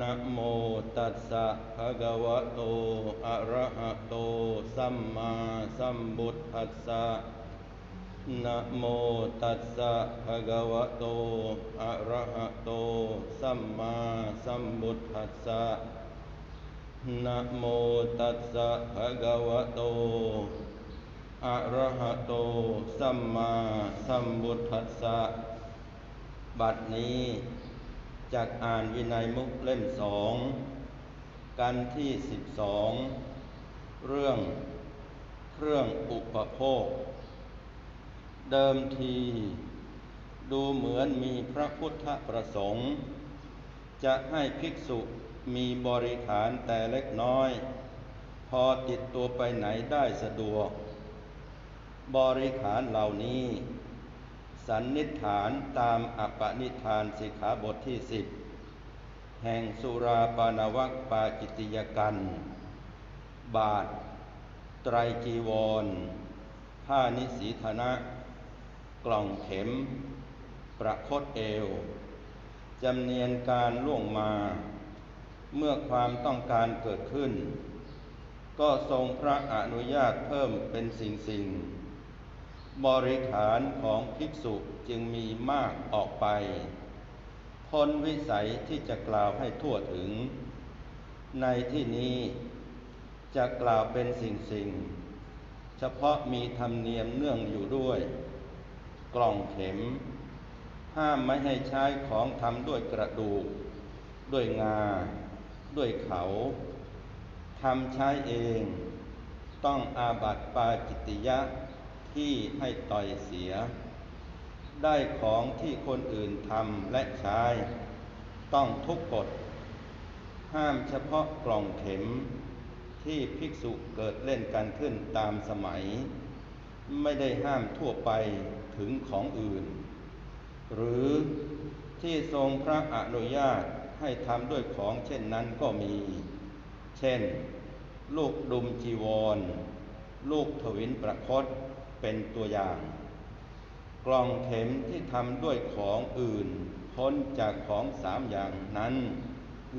นะโมตัสสะภะคะวะโต อะระหะโต สัมมาสัมพุทธัสสะนะโมตัสสะภะคะวะโต อะระหะโต สัมมาสัมพุทธัสสะนะโมตัสสะภะคะวะโต อะระหะโต สัมมาสัมพุทธัสสะ บัดนี้ จากอ่านวินัยมุกเล่มสอง กันที่สิบสอง เรื่องเครื่องอุปโภค เดิมทีดูเหมือนมีพระพุทธประสงค์ จะให้ภิกษุมีบริขารแต่เล็กน้อย พอติดตัวไปไหนได้สะดวก บริขารเหล่านี้ สันนิษฐานตามอปนิธานสิกขาบทที่สิบแห่งสุราปานวัคปาจิตติยกัน บาท ไตรจีวร ผ้านิสีธนะ กล่องเข็ม ประคตเอว จำเนียนการล่วงมา เมื่อความต้องการเกิดขึ้น ก็ทรงพระอนุญาตเพิ่มเป็นสิ่งสิ่ง บริขารของภิกษุจึงมีมากออกไป พ้นวิสัยที่จะกล่าวให้ทั่วถึง ในที่นี้จะกล่าวเป็นสิ่งสิ่ง เฉพาะมีธรรมเนียมเนื่องอยู่ด้วย กล่องเข็ม ห้ามไม่ให้ใช้ของทำด้วยกระดูก ด้วยงา ด้วยเขาทำใช้เอง ต้องอาบัติปาจิตติยะ ที่ให้ต่อยเสีย ได้ของที่คนอื่นทำและใช้ ต้องทุกกฎ ห้ามเฉพาะกล่องเข็มที่ภิกษุเกิดเล่นกันขึ้นตามสมัย ไม่ได้ห้ามทั่วไปถึงของอื่น หรือที่ทรงพระอนุญาตให้ทำด้วยของเช่นนั้นก็มี เช่น ลูกดุมจีวร ลูกถวินประคตเป็นตัวอย่าง กล่องเข็มที่ทำด้วยของอื่น พ้นจากของสามอย่างนั้น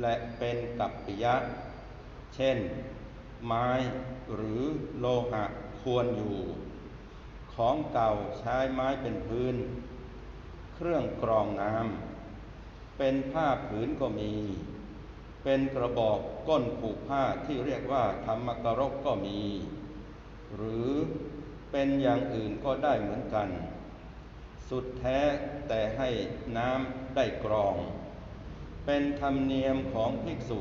และเป็นกัปปิยะ เช่น ไม้หรือโลหะควรอยู่ ของเก่าใช้ไม้เป็นพื้น เครื่องกรองน้ำเป็นผ้าผืนก็มี เป็นกระบอกก้นผูกผ้าที่เรียกว่าธรรมกรกก็มี หรือเป็นอย่างอื่นก็ได้เหมือนกัน สุดแท้แต่ให้น้ำได้กรอง เป็นธรรมเนียมของภิกษุ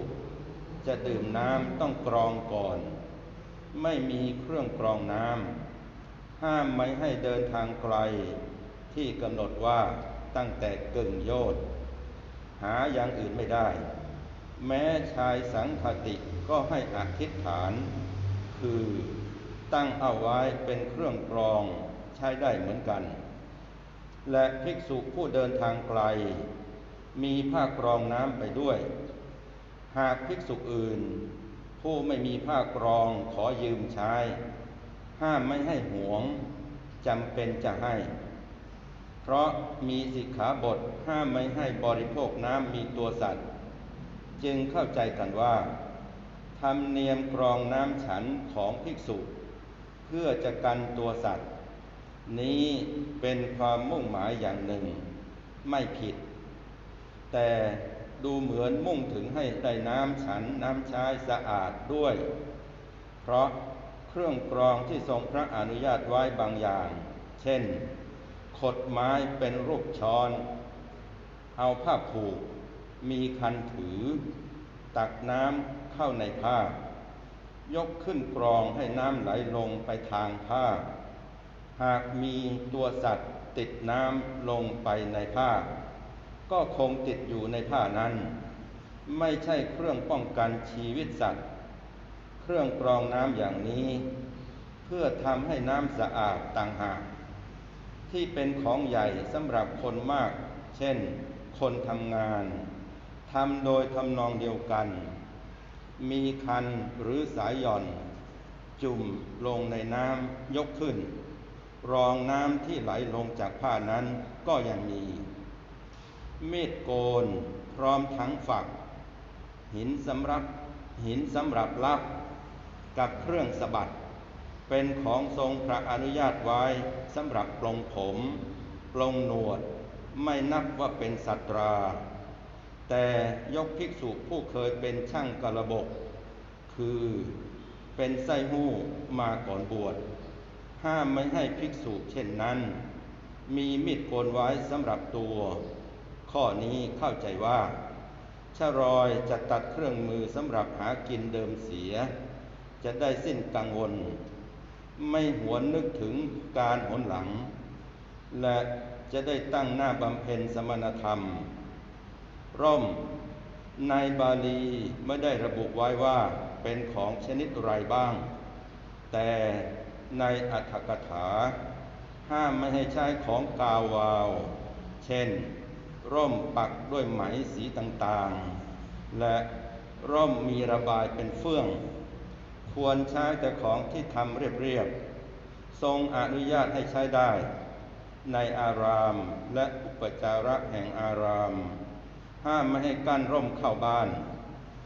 จะดื่มน้ำต้องกรองก่อน ไม่มีเครื่องกรองน้ำห้ามไม่ให้เดินทางไกล ที่กำหนดว่าตั้งแต่กึ่งโยธหาอย่างอื่นไม่ได้ แม้ชายสังคติก็ให้อธิษฐาน คือ ตั้งเอาไว้เป็นเครื่องกรองใช้ได้เหมือนกัน และภิกษุผู้เดินทางไกล มีผ้ากรองน้ำไปด้วย หากภิกษุอื่น ผู้ไม่มีผ้ากรองขอยืมใช้ ห้ามไม่ให้หวงจำเป็นจะให้ เพราะมีสิกขาบทห้ามไม่ให้บริโภคน้ำมีตัวสัตว์ จึงเข้าใจกันว่าธรรมเนียมกรองน้ำฉันของภิกษุ เพื่อจะกันตัวสัตว์ นี้เป็นความมุ่งหมายอย่างหนึ่ง ไม่ผิด แต่ดูเหมือนมุ่งถึงให้ได้น้ำฉันน้ำใช้สะอาดด้วย เพราะเครื่องกรองที่ทรงพระอนุญาตไว้บางอย่าง เช่น ขดไม้เป็นรูปช้อน เอาผ้าผูก มีคันถือ ตักน้ำเข้าในผ้า ยกขึ้นกรองให้น้ำไหลลงไปทางผ้า หากมีตัวสัตว์ติดน้ำลงไปในผ้า ก็คงติดอยู่ในผ้านั้น ไม่ใช่เครื่องป้องกันชีวิตสัตว์ เครื่องกรองน้ำอย่างนี้ เพื่อทำให้น้ำสะอาดต่างหาก ที่เป็นของใหญ่สำหรับคนมาก เช่น คนทำงานทำโดยทำนองเดียวกัน มีคันหรือสายหย่อน จุ่มลงในน้ำยกขึ้น รองน้ำที่ไหลลงจากผ้านั้นก็ยังมี เมีดโกนพร้อมทั้งฝัก หินสำหรับหินสำหรับรับ กับเครื่องสะบัด เป็นของทรงพระอนุญาตไว้สำหรับปลงผม ปลงหนวด ไม่นับว่าเป็นสัตรา แต่ยกภิกษุผู้เคยเป็นช่างกระบก คือเป็นไส้หู้มาก่อนบวช ห้ามไม่ให้ภิกษุเช่นนั้น มีมีดโกนไว้สำหรับตัว ข้อนี้เข้าใจว่าชรอยจะตัดเครื่องมือสำหรับหากินเดิมเสีย จะได้สิ้นกังวล ไม่หวนนึกถึงการหนหลัง และจะได้ตั้งหน้าบำเพ็ญสมณธรรม ร่ม ในบาลีไม่ได้ระบุไว้ว่าเป็นของชนิดไรบ้าง แต่ในอัตถกถา ห้ามไม่ให้ใช้ของกาวาว เช่น ร่มปักด้วยไหมสีต่างๆ และร่มมีระบายเป็นเฟื่อง ควรใช้แต่ของที่ทำเรียบๆ ทรงอนุญาตให้ใช้ได้ ในอารามและอุปจาระแห่งอาราม ห้ามไม่ให้กั้นร่มเข้าบ้าน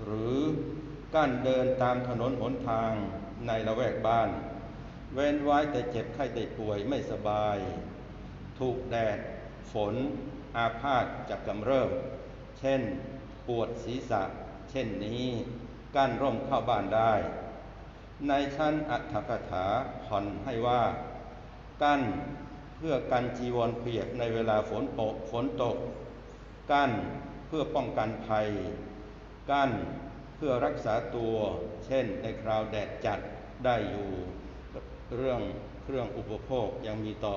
หรือกั้นเดินตามถนนหนทางในละแวกบ้าน เว้นไว้แต่เจ็บไข้ได้ป่วยไม่สบาย ถูกแดด ฝน อาพาธจากกำเริบ เช่น ปวดศีรษะ เช่นนี้กั้นร่มเข้าบ้านได้ ในชั้นอัตถกถาผ่อนให้ว่า กั้นเพื่อกันจีวรเปียกในเวลาฝนตกฝนตก กั้น พื่อป้องกันภัย กั้นเพื่อรักษาตัว เช่นในคราวแดดจัดได้อยู่ เรื่องเครื่องอุปโภคยังมีต่อ